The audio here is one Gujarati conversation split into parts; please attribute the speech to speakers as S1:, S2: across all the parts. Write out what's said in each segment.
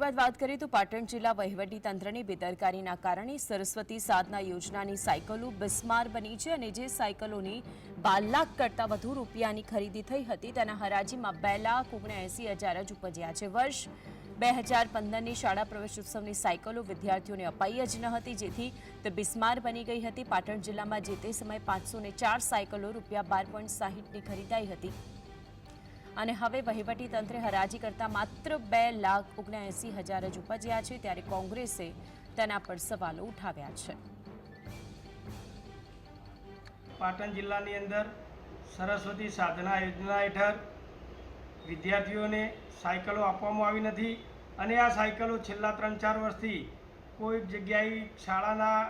S1: બાદ વાત કરીએ તો પાટણ જિલ્લા તંત્રની બેદરકારીના કારણે સરસ્વતી સાધના યોજનાની સાયકલો બિસ્માર બની છે અને જે સાયકલોની બાર લાખ કરતાં વધુ રૂપિયાની ખરીદી થઈ હતી, તેના હરાજીમાં બે લાખ ઓગણએંસી હજાર જ ઉપજ્યા છે. વર્ષ બે હજાર પંદરની શાળા પ્રવેશોત્સવની સાયકલો વિદ્યાર્થીઓને અપાઈ જ ન હતી, જેથી તે બિસ્માર બની ગઈ હતી. પાટણ જિલ્લામાં જે તે સમયે પાંચસો ને ચાર સાયકલો રૂપિયા બાર પોઈન્ટ સાહીઠની ખરીદાઈ હતી. અને હવે વહીવટી તંત્રે હરાજી કરતાં માત્ર બે લાખ ઓગણએંસી હજાર જ ઉપજ્યા છે, ત્યારે કોંગ્રેસે તેના પર સવાલો ઉઠાવ્યા છે.
S2: પાટણ જિલ્લાની અંદર સરસ્વતી સાધના યોજના હેઠળ વિદ્યાર્થીઓને સાયકલો આપવામાં આવી નથી અને આ સાયકલો છેલ્લા ત્રણ ચાર વર્ષથી કોઈક જગ્યાએ શાળાના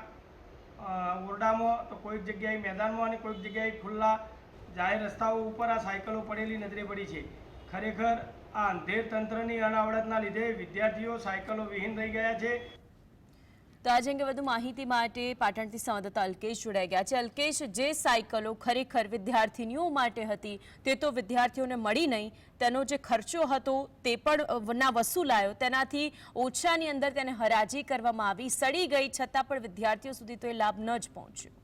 S2: ઓરડામાં તો કોઈક જગ્યાએ મેદાનમાં અને કોઈક જગ્યાએ ખુલ્લા જાહેર રસ્તાઓ ઉપર આ સાયકલો પડેલી નજરે પડી છે. ખરેખર આ અંધેર તંત્રની અનાવડતના લીધે વિદ્યાર્થીઓ સાયકલો વિહીન રહી ગયા છે.
S1: તો આજે અંગે વધુ માહિતી માટે પાટણથી સંવાદદાતા અલ્કેશ જોડાઈ ગયા છે. અલ્કેશ, જે સાયકલો ખરેખર વિદ્યાર્થીનીઓ માટે હતી, તે તો વિદ્યાર્થીઓને મળી નહીં. તેનો જે ખર્ચો હતો, તે પણ ના વસૂલાયો. તેનાથી ઓછાની અંદર તેને હરાજી કરવામાં આવી સડી ગઈ, છતાં પણ વિદ્યાર્થીઓ સુધી તો એ લાભ ન જ પહોંચ્યો.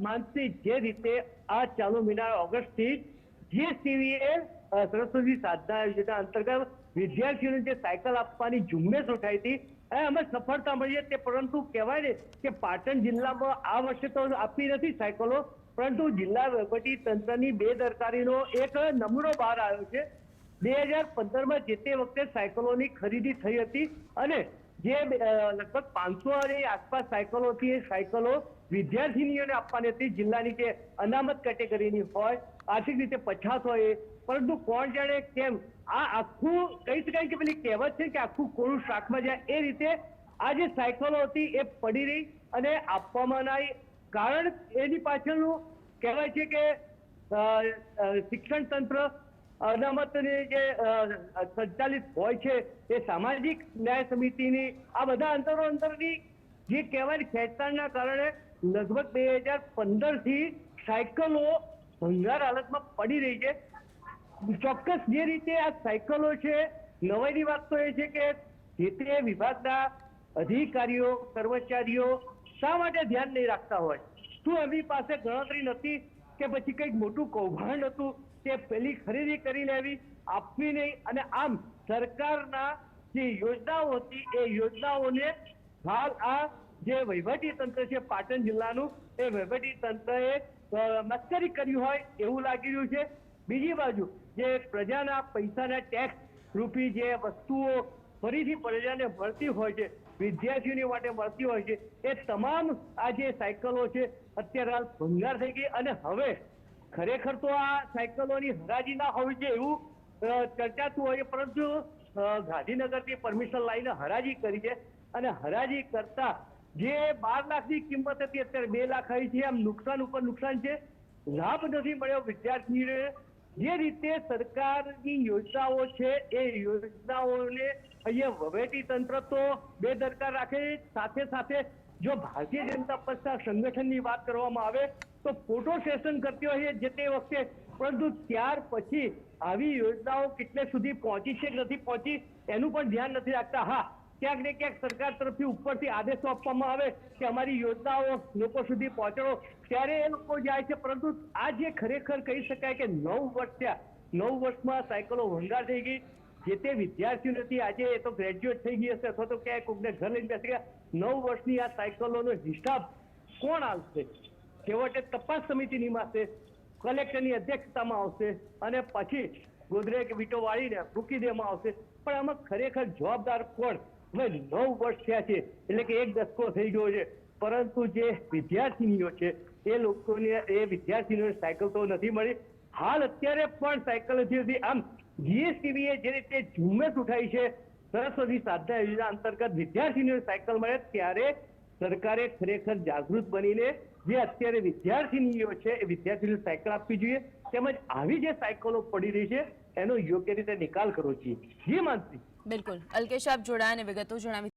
S3: માનસી જે રીતે આ ચાલુ મહિના ઓગસ્ટથી જીએસટીવીએ સરસ્વતી સાધના યોજના અંતર્ગત વિદ્યાર્થીઓને જે સાયકલ આપવાની ઝુંબેશ ઉઠાઈ હતી એ અમે સફળતા મળી તે પરંતુ કહેવાય ને કે પાટણ જિલ્લામાં આ વર્ષે તો આપી નથી સાયકલો, પરંતુ જિલ્લા વહીવટી તંત્રની બેદરકારીનો એક નમૂનો બહાર આવ્યો છે. બે હજાર પંદરમાં જે તે વખતે સાયકલોની ખરીદી થઈ હતી અને જે લગભગ પાંચસો ની આસપાસ સાયકલો એ સાયકલો વિદ્યાર્થીનીઓને આપવાની હતી જિલ્લાની જે અનામત કેટેગરીની હોય, આર્થિક રીતે પછાત હોય. પરંતુ કોણ જાણે કેમ આ આખું કહી શકાય કે પેલી કહેવત છે કે આખું કોળું શાકમાં જાય, એ રીતે આ જે સાયકલો હતી એ પડી રહી અને આપવામાં આવી કારણ એની પાછળનું કહેવાય છે કે શિક્ષણ તંત્ર અનામતની જે સંચાલિત હોય છે એ સામાજિક ન્યાય સમિતિની આ બધા અંતરો અંતરની જે કહેવાય ખેંચતાણના કારણે લગભગ બે હજાર પંદરથી સાયકલો ભંગાર હાલતમાં પડી રહી છે. ચોક્કસ જે રીતે આ સાયકલો છે, નવાઈની વાત તો એ છે કે જે તે વિભાગના અધિકારીઓ, કર્મચારીઓ શા માટે ધ્યાન નહીં રાખતા હોય? શું એમની પાસે ગણતરી નથી કે પછી કંઈક મોટું કૌભાંડ હતું? કે પેલી ખરીદી કરી લેવી આપવી નહીં અને આમ સરકારના જે યોજનાઓ હતી એ યોજનાઓને હાલ આ જે વહીવટી તંત્ર છે પાટણ જિલ્લાનું એ વહીવટી તંત્રએ અ, કર્યું હોય એવું લાગી રહ્યું છે. બીજી બાજુ જે પ્રજાના પૈસાના ટેક્સ રૂપી જે વસ્તુઓ ફરીથી પ્રજાને મળતી હોય છે વિદ્યાર્થીઓની માટે મળતી હોય છે એ તમામ આ જે સાયકલો છે અત્યારે હાલ ભંગાર થઈ ગઈ અને હવે ખરેખર તો આ સાયકલોની હરાજી ના હોવી જોઈએ એવું ચર્ચાતું હોય પરંતુ ગાંધીનગરથી પરમિશન લાવીને હરાજી કરી છે. અને હરાજી કરતા જે બાર લાખની કિંમત હતી, અત્યારે બે લાખ આવી છે, આમ નુકસાન ઉપર નુકસાન છે. લાભ નથી મળ્યો વિદ્યાર્થીઓને. જે રીતે સરકારની યોજનાઓ છે, એ યોજનાઓને અહીંયા વવેટી તંત્ર તો બેદરકાર રાખે સાથે સાથે જો ભારતીય જનતા પક્ષના સંગઠનની વાત કરવામાં આવે તો ફોટો સેશન કરતી હોય છે જે તે વખતે. પરંતુ ત્યાર પછી આવી યોજનાઓ કેટલે સુધી પહોંચી છે કે નથી પહોંચી, એનું પણ ધ્યાન નથી રાખતા. હા, ક્યાંક ને ક્યાંક સરકાર તરફથી ઉપરથી આદેશો આપવામાં આવે કે અમારી યોજનાઓ લોકો સુધી પહોંચાડો. ત્યારે એ લોકો જાય છે, પરંતુ આ જે ખરેખર કહી શકાય કે નવ વર્ષ થયા. નવ વર્ષમાં સાયકલો વંગાર થઈ ગઈ. જે તે વિદ્યાર્થીઓ નથી આજે એ તો ગ્રેજ્યુએટ થઈ ગઈ હશે અથવા તો ક્યાંય કોઈને ઘર લઈને બેસી ગયા. નવ વર્ષની આ સાયકલોનો હિસાબ કોણ આવશે છેવટે તપાસ સમિતિની નિમાશે કલેક્ટરની અધ્યક્ષતામાં આવશે અને પછી ગોદરેજ વીટો વાળીને મૂકી દેવામાં આવશે. પણ આમાં ખરેખર જવાબદાર કોણ? હવે નવ વર્ષ થયા છે, એટલે કે એક દસકો થઈ ગયો છે. પરંતુ જે વિદ્યાર્થીનીઓ છે, એ લોકોને, એ વિદ્યાર્થીનીઓને સાયકલ તો નથી મળી. હાલ અત્યારે પણ સાયકલ હજી હતી આમ જીએસટીવીએ જે રીતે ઝુંબેશ ઉઠાઈ છે, સરસ્વતી સાધના યોજના અંતર્ગત વિદ્યાર્થીનીઓને સાયકલ મળે, ત્યારે સરકારે ખરેખર જાગૃત બનીને જે અત્યારે વિદ્યાર્થીનીઓ છે, એ વિદ્યાર્થીઓને સાયકલ આપવી જોઈએ. તેમજ આવી જે સાયકલો પડી રહી છે, એનો યોગ્ય રીતે નિકાલ કરવો જોઈએ. જી માનસી
S1: બિલકુલ. અલ્કેશ, આપ જોડાયા અને વિગતો જણાવી